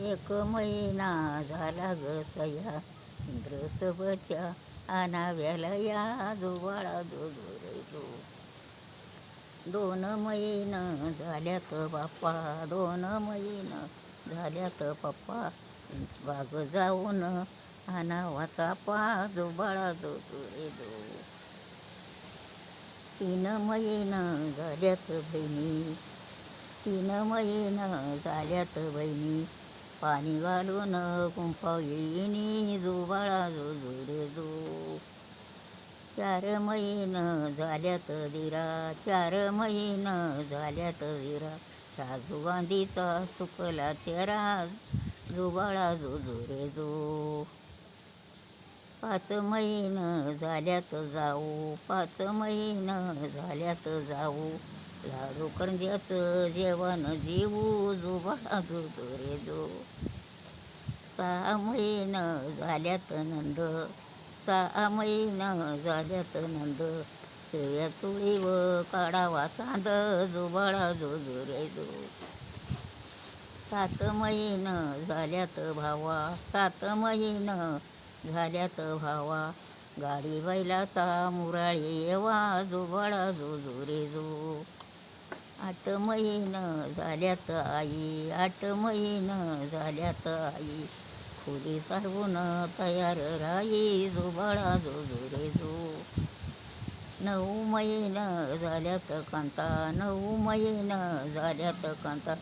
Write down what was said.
एक महिना झाला ग सया इंद्रसभच्या आणाव्याला या जोवाळा जो दोन महिन झाल्यात बाप्पा दोन महिन झाल्यात पप्पा बाग जाऊन आणावाचा पा दुबाळा बाळा जो तीन महिन झाल्यात बहिणी. तीन महिन झाल्यात बहिणी. पाणी घालून कुंपाव येईनी जो बाळा जो जो. चार महिन झाल्यात दिरा चार महिन झाल्यात दिरा राजू गांधीचा सुकला चेहरा जोबाळा जो जो जो. पाच महिन झाल्यात जाऊ पाच महिन झाल्यात जाऊ. लाडू करंज्याचं जेवण जेवू जो बाळा जो जो रे जो सहा महिनं झाल्यात नंद सहा महिन झाल्यात नंद. शेळ्या चुळीव काढावा सांद जो बाळा जो जो जो सात महिन झाल्यात भावा सात महिन झाल्यात भावा. गाडी बैलाचा मुराळी येवा जो बाळा जो जो रे जो आठ महिन झाल्यात आई आठ महिन झाल्यात आई. खोली सारवून तयार राही जो बाळा जो जो रे जो. नऊ महिन झाल्यात कांता नऊ महिन झाल्यात कांता.